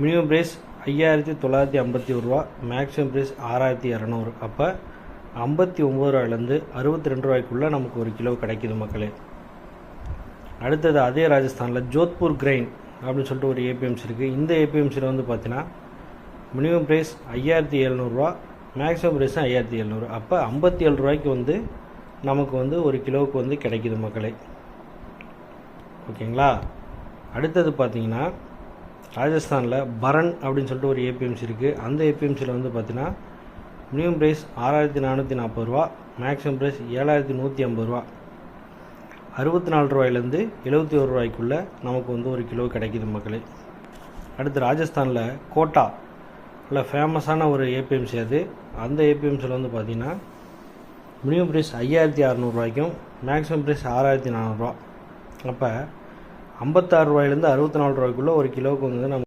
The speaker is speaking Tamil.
மினிமம் ப்ரைஸ் ஐயாயிரத்தி தொள்ளாயிரத்தி ஐம்பத்தி ஒரு ரூபா மேக்ஸிமம் ப்ரைஸ் ஆறாயிரத்தி இரநூறு. அப்போ ஐம்பத்தி ஒம்பது ரூபாயிலேருந்து அறுபத்தி ரெண்டு ரூபாய்க்குள்ளே நமக்கு ஒரு கிலோ கிடைக்குது மக்களே. அடுத்தது அதே ராஜஸ்தானில் ஜோத்பூர் கிரைன் அப்படின்னு சொல்லிட்டு ஒரு ஏபிஎம்சி இருக்குது இந்த ஏபிஎம்சியில் வந்து பார்த்தீங்கன்னா மினிமம் ப்ரைஸ் ஐயாயிரத்தி எழுநூறுவா மேக்ஸிமம் ப்ரைஸும் ஐயாயிரத்தி எழுநூறு. அப்போ ஐம்பத்தி ஏழு ரூபாய்க்கு வந்து நமக்கு வந்து ஒரு கிலோவுக்கு வந்து கிடைக்குது மக்களே. ஓகேங்களா? அடுத்தது பார்த்தீங்கன்னா ராஜஸ்தானில் பரன் அப்படின்னு சொல்லிட்டு ஒரு ஏபிஎம்சி இருக்குது அந்த ஏபிஎம்சியில் வந்து பார்த்தீங்கன்னா மினிமம் ப்ரைஸ் ஆறாயிரத்தி நானூற்றி நாற்பது ரூபா மேக்ஸிமம் ப்ரைஸ் ஏழாயிரத்தி நூற்றி ஐம்பது ரூபா. அறுபத்தி நாலு ரூபாயிலேருந்து எழுபத்தி ஒரு ரூபாய்க்குள்ளே நமக்கு வந்து ஒரு கிலோ கிடைக்கிது மக்களே. அடுத்து ராஜஸ்தானில் கோட்டா இல்லை ஃபேமஸான ஒரு ஏபிஎம்சி அது. அந்த ஏபிஎம்சியில் வந்து பார்த்தீங்கன்னா மினிமம் ப்ரைஸ் ஐயாயிரத்தி அறநூறுவாய்க்கும் மேக்ஸிமம் ப்ரைஸ் ஆறாயிரத்தி நானூறுரூவா அப்போ ஐம்பத்தாறு ரூபாயிலேருந்து அறுபத்தி நாலு ரூபாய்க்குள்ளே ஒரு கிலோவுக்கு வந்து நம்ம